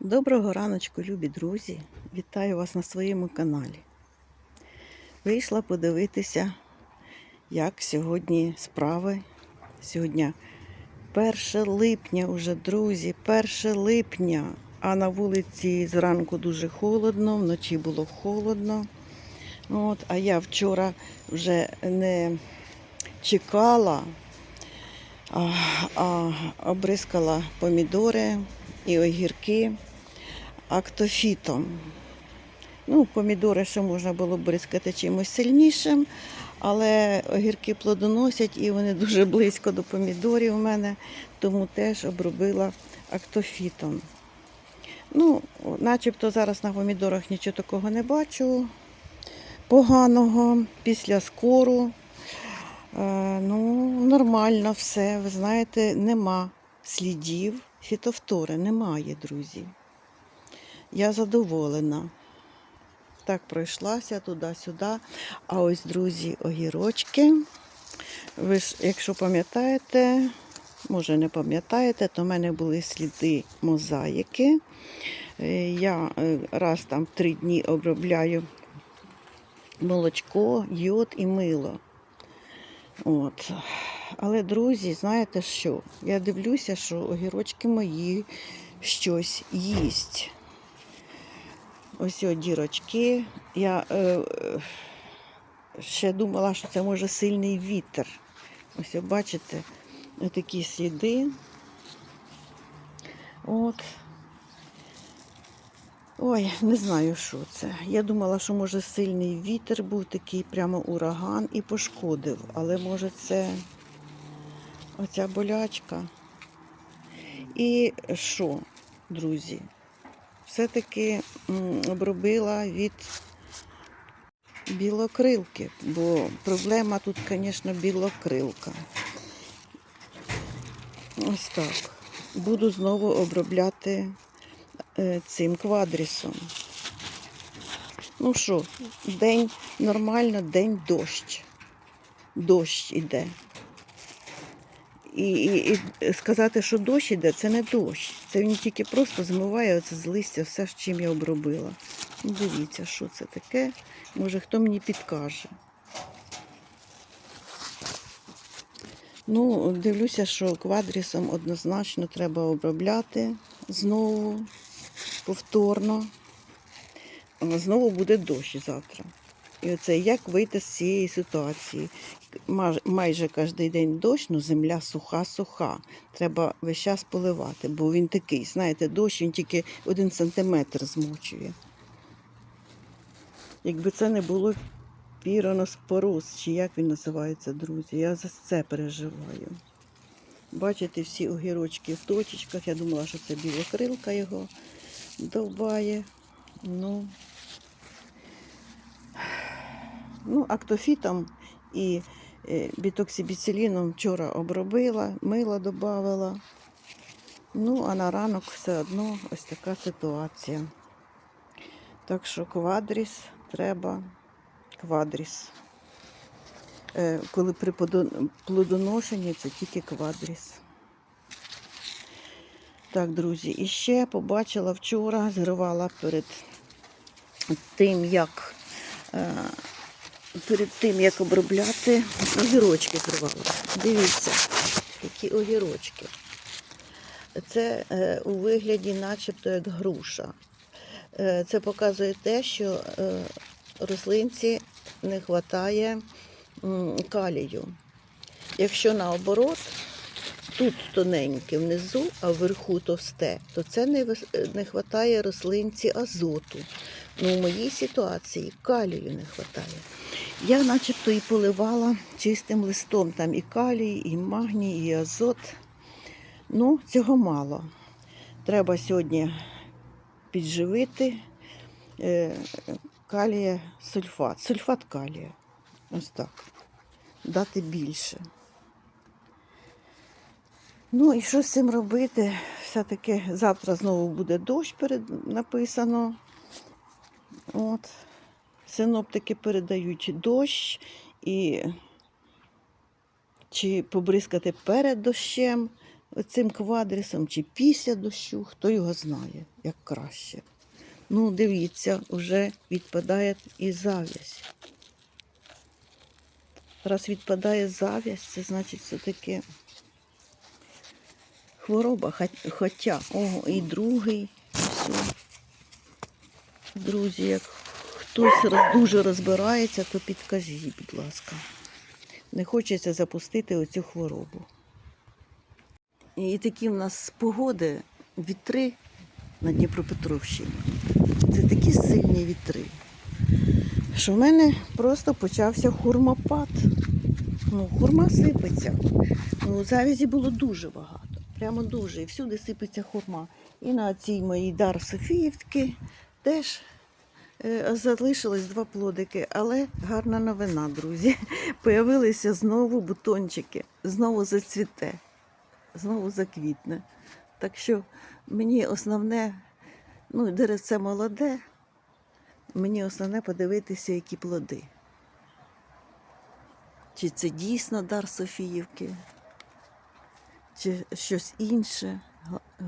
Доброго раночку, любі друзі! Вітаю вас на своєму каналі. Вийшла подивитися, як сьогодні справи. Сьогодні 1 липня уже, друзі, 1 липня, а на вулиці зранку дуже холодно, вночі було холодно. От, а я вчора вже не чекала, а, а обрискала помідори і огірки актофітом. Ну, помідори ще можна було бризкати чимось сильнішим, але огірки плодоносять і вони дуже близько до помідорів у мене, тому теж обробила актофітом. Ну, начебто зараз на помідорах нічого такого не бачу поганого після скору. Е, ну, нормально все. Ви знаєте, нема слідів фітофтори, немає, друзі. Я задоволена. Так пройшлася туди-сюди. А ось, друзі, огірочки. Ви ж, якщо пам'ятаєте, може не пам'ятаєте, то в мене були сліди мозаїки. Е, Я е, раз там три дні обробляю молочко, йод і мило. От. Але, друзі, знаєте що? Я дивлюся, що огірочки мої щось їсть. Ось о дірочки. Я е, ще думала, що це може сильний вітер. Ось о, бачите, такі сліди. От. Ой, не знаю, що це. Я думала, що може сильний вітер був такий прямо ураган і пошкодив. Але може це оця болячка. І що, друзі? Все-таки обробила від білокрилки, бо проблема тут, звісно, білокрилка. Ось так. Буду знову обробляти е, цим квадрісом. Ну що, день нормально, день дощ. Дощ іде. І, і, і сказати, що дощ іде, це не дощ. Це він тільки просто змиває оце з листя все, чим я обробила. Ну, дивіться, що це таке. Може, хто мені підкаже. Ну, дивлюся, що квадрісом однозначно треба обробляти знову, повторно. Знову буде дощ завтра. І оце як вийти з цієї ситуації. Майже кожен день дощ, ну земля суха-суха. Треба весь час поливати, бо він такий, знаєте, дощ він тільки один сантиметр змочує. Якби це не було піроноспороз, чи як він називається, друзі, я за це переживаю. Бачите, всі огірочки в точечках. Я думала, що це білокрилка його довбає. Ну, ну актофітом і бітоксибіциліном вчора обробила, мила додавала. Ну, а на ранок все одно ось така ситуація. Так що квадріс треба квадріс. Е, Коли при плодоношенні це тільки квадріс. Так, друзі, і ще побачила вчора, зривала перед тим, як е, перед тим, як обробляти, огірочки зривала. Дивіться, які огірочки. Це е, у вигляді, начебто, як груша. Е, Це показує те, що е, рослинці не вистачає калію. Якщо наоборот, тут тоненьке внизу, а вверху товсте, то це не не вистачає рослинці азоту. Ну, у моїй ситуації калію не вистачає. Я начебто і поливала чистим листом. Там і калій, і магній, і азот. Ну, цього мало. Треба сьогодні підживити е, калія сульфат. Сульфат калія. Ось так. Дати більше. Ну і що з цим робити? Все-таки завтра знову буде дощ перед... написано. От. Синоптики передають дощ і чи побризкати перед дощем. цим квадрісом чи після дощу, хто його знає, як краще. Ну, дивіться, вже відпадає і зав'язь. Раз відпадає зав'язь, це значить все-таки хвороба. Хоча, ого, і другий, все. Друзі, як хтось дуже розбирається, то підкажіть, будь ласка. Не хочеться запустити оцю хворобу. І такі в нас погоди, вітри на Дніпропетровщині. Це такі сильні вітри, що в мене просто почався хурмопад. Ну, хурма сипеться. Ну, завязі було дуже багато. Прямо дуже. І всюди сипеться хурма. І на цій моїй дар Софіївки теж е, залишилось два плодики. Але гарна новина, друзі. Появилися знову бутончики, знову зацвіте, знову заквітне. Так що мені основне, ну, деревце молоде, мені основне подивитися, які плоди. Чи це дійсно дар Софіївки, чи щось інше.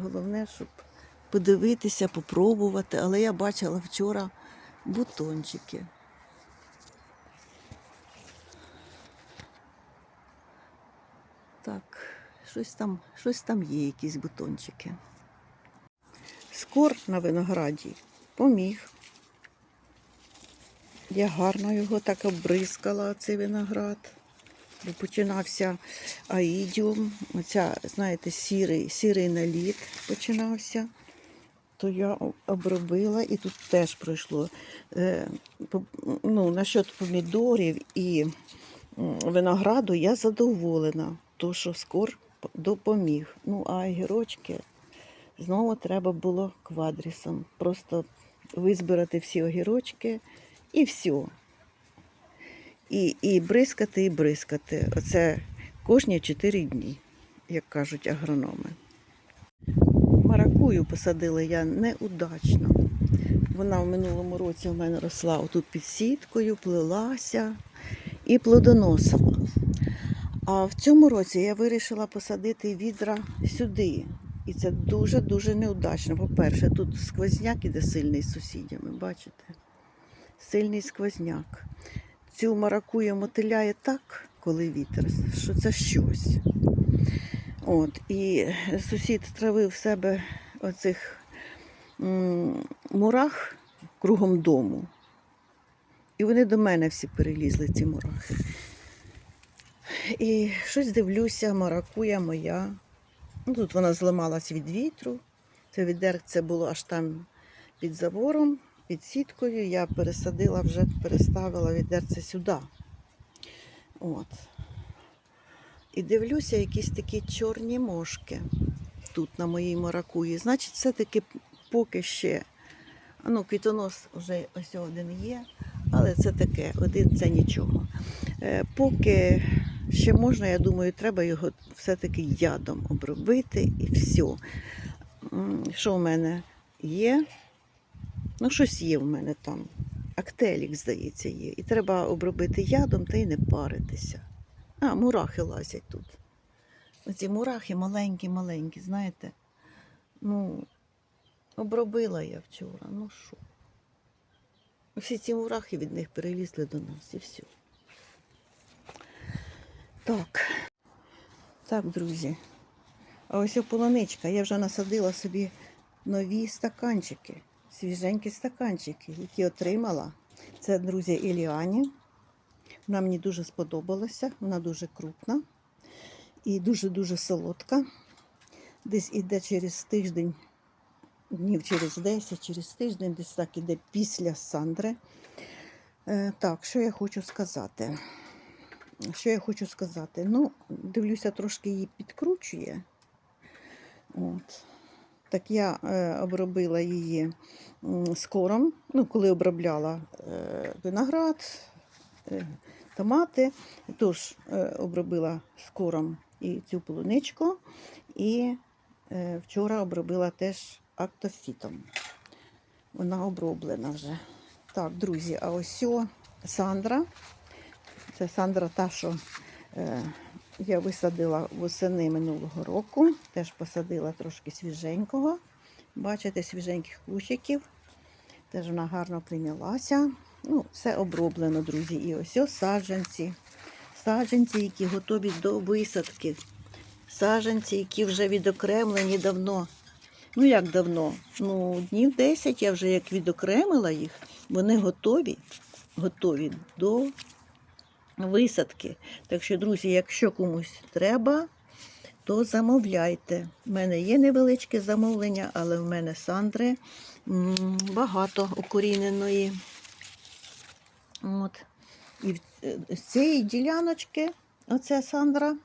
Головне, щоб подивитися, попробувати. Але я бачила вчора бутончики. Так, щось там, щось там є, якісь бутончики. Скор на винограді поміг. Я гарно його так обризкала, цей виноград. Бо починався аїдіум, оця, знаєте, сірий, сірий наліт починався. То я обробила і тут теж пройшло. Е, ну, насчет помідорів і винограду я задоволена, то що скор допоміг. Ну, а огірочки знову треба було квадрісом. Просто визбирати всі огірочки і все. І, і бризкати, і бризкати. Оце кожні 4 дні, як кажуть агрономи. Маракую посадила я неудачно. Вона в минулому році у мене росла отут під сіткою, плелася і плодоносила. А в цьому році я вирішила посадити відра сюди. І це дуже-дуже неудачно. По-перше, тут сквозняк іде сильний з сусідями, бачите? Сильний сквозняк. Цю маракую мотиляє так, коли вітер, що це щось. От, і сусід травив в себе оцих мурах кругом дому. І вони до мене всі перелізли, ці мурахи. І щось дивлюся, маракуя моя. Ну, тут вона зламалась від вітру. Це відерце було аж там під забором, під сіткою. Я пересадила, вже переставила відерце сюди. От. І дивлюся, якісь такі чорні мошки тут на моїй маракуї. Значить, все-таки поки ще. Ну, квітонос вже ось один є, але це таке, один це нічого. Е, поки ще можна, я думаю, треба його все-таки ядом обробити і все. Що в мене є? Ну, щось є в мене там. Актелік, здається, є. І треба обробити ядом та й не паритися. А, мурахи лазять тут. Оці мурахи маленькі-маленькі, знаєте. Ну, обробила я вчора. Ну що? Всі ці мурахи від них перелізли до нас і все. Так. Так, друзі. А ось полоничка. Я вже насадила собі нові стаканчики, свіженькі стаканчики, які отримала. Це, друзі, Іліані. Вона мені дуже сподобалася, вона дуже крупна і дуже-дуже солодка. Десь іде через тиждень, днів через 10, через тиждень, десь так іде після Сандри. Е, так, що я хочу сказати? Що я хочу сказати? Ну, дивлюся, трошки її підкручує. От. Так я е, обробила її скором, ну, коли обробляла е, виноград, е, томати. Тож е, обробила скором і цю полуничку, і е, вчора обробила теж актофітом. Вона оброблена вже. Так, друзі, а ось о Сандра. Це Сандра та, що е, я висадила восени минулого року. Теж посадила трошки свіженького. Бачите, свіженьких кущиків. Теж вона гарно прийнялася. Ну, все оброблено, друзі. І ось ось саджанці. Саджанці, які готові до висадки. Саджанці, які вже відокремлені давно. Ну, як давно? Ну, днів 10 я вже як відокремила їх, вони готові, готові до висадки. Так що, друзі, якщо комусь треба, то замовляйте. У мене є невеличке замовлення, але в мене сандри багато укоріненої. От. І з цієї діляночки, оце Сандра.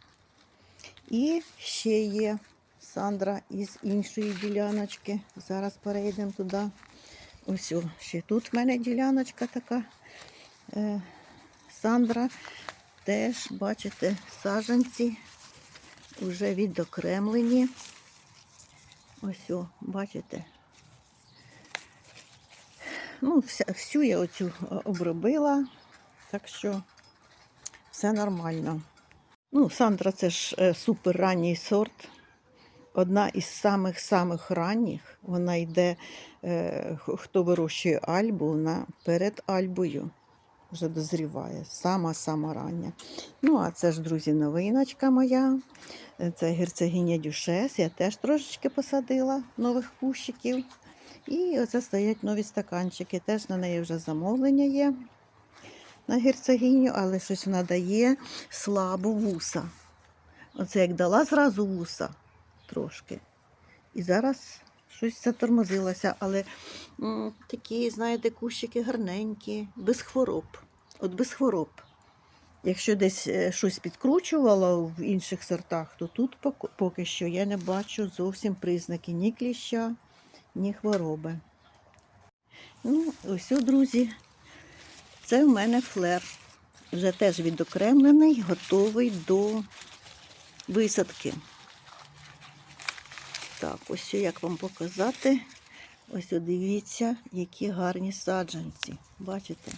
І ще є Сандра із іншої діляночки. Зараз перейдемо туди. Ось ще тут в мене діляночка така. Е, Сандра. Теж, бачите, саджанці вже відокремлені. Ось бачите. Ну, вся, всю я оцю обробила, так що все нормально. Ну, Сандра це ж е, супер ранній сорт. Одна із самих-самих ранніх. Вона йде, е, хто вирощує альбу, вона перед альбою вже дозріває. Сама-сама рання. Ну, а це ж, друзі, новиночка моя. Е, Це герцогиня Дюшес. Я теж трошечки посадила нових кущиків. І оце стоять нові стаканчики. Теж на неї вже замовлення є на герцогиню, але щось вона дає слабо вуса. Оце як дала зразу вуса трошки. І зараз щось затормозилося, але м, такі, знаєте, кущики гарненькі, без хвороб. От без хвороб. Якщо десь е, щось підкручувала в інших сортах, то тут поки що я не бачу зовсім признаки ні кліща, ні хвороби. Ну, ось, друзі, це в мене флер. Вже теж відокремлений, готовий до висадки. Так, ось як вам показати. Ось дивіться, які гарні саджанці. Бачите?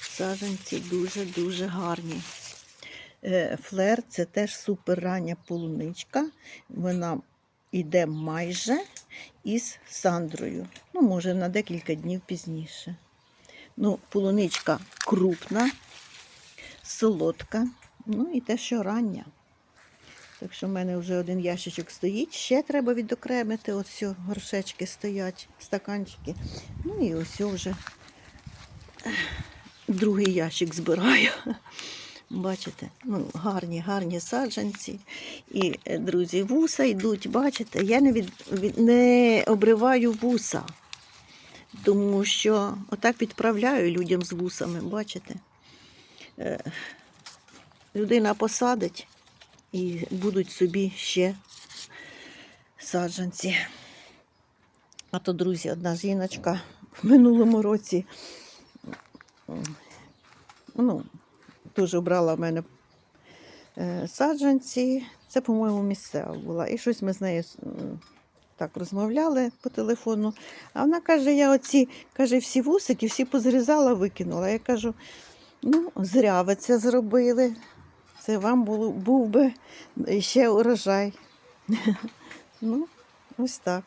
Саджанці дуже-дуже гарні. Е, Флер це теж суперрання полуничка. Вона йде майже із сандрою. Ну, може, на декілька днів пізніше. Ну, полуничка крупна, солодка, ну і те, що рання. Так що в мене вже один ящичок стоїть. Ще треба відокремити. Ось горшечки стоять, стаканчики. Ну і ось вже другий ящик збираю. Бачите, ну, гарні, гарні саджанці. І, е, друзі, вуса йдуть, бачите, я не, від, не обриваю вуса, тому що отак відправляю людям з вусами, бачите. Е, людина посадить і будуть собі ще саджанці. А то, друзі, одна жіночка в минулому році ну, теж брала в мене е, саджанці. Це, по-моєму, місцева була. І щось ми з нею так розмовляли по телефону. А вона каже: я оці каже, всі вусики, всі позрізала, викинула. Я кажу, ну, зря ви це зробили. Це вам було, був би ще урожай. ну, ось так.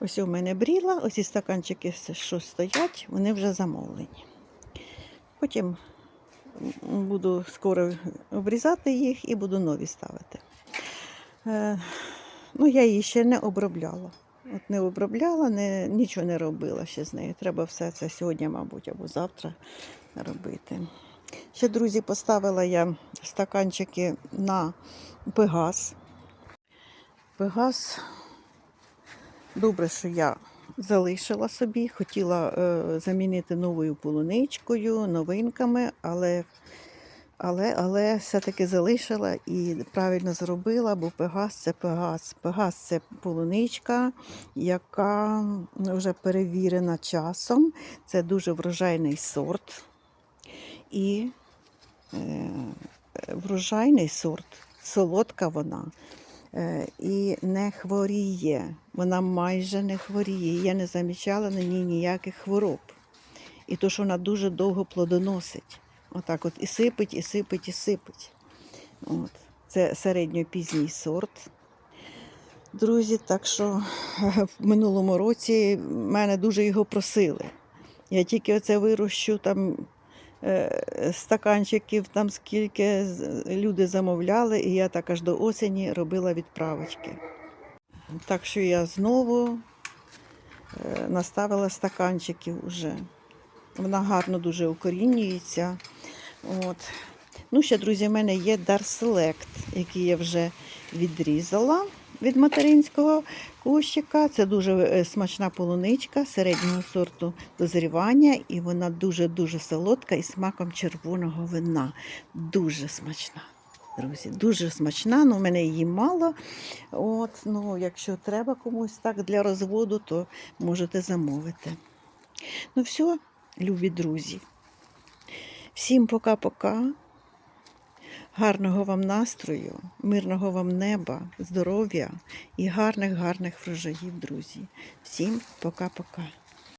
Ось у мене бріла, ось і стаканчики, що стоять, вони вже замовлені. Потім буду скоро обрізати їх і буду нові ставити. Е, ну, я її ще не обробляла. От не обробляла, не, нічого не робила ще з нею. Треба все це сьогодні, мабуть, або завтра робити. Ще, друзі, поставила я стаканчики на пегас. Пегас Добре, що я залишила собі, хотіла е, замінити новою полуничкою, новинками, але, але, але все-таки залишила і правильно зробила, бо пегас це пегас. Пегас це полуничка, яка вже перевірена часом. Це дуже врожайний сорт. І е, врожайний сорт, солодка вона е, і не хворіє. Вона майже не хворіє. Я не замічала на ній ніяких хвороб. І то, що вона дуже довго плодоносить. Отак от і сипить, і сипить, і сипить. От. Це середньопізній сорт. Друзі, так що в минулому році мене дуже його просили. Я тільки оце вирощу там е, стаканчиків, там скільки люди замовляли, і я так аж до осені робила відправочки. Так що я знову е, наставила стаканчиків уже. Вона гарно дуже укорінюється. От. Ну, ще, друзі, в мене є Select, який я вже відрізала від материнського кущика. Це дуже е, смачна полуничка середнього сорту дозрівання, і вона дуже-дуже солодка і смаком червоного вина. Дуже смачна. Друзі, дуже смачна, але в мене її мало. От, ну, якщо треба комусь так для розводу, то можете замовити. Ну все, любі друзі. Всім пока-пока. Гарного вам настрою, мирного вам неба, здоров'я і гарних, гарних врожаїв, друзі. Всім пока-пока.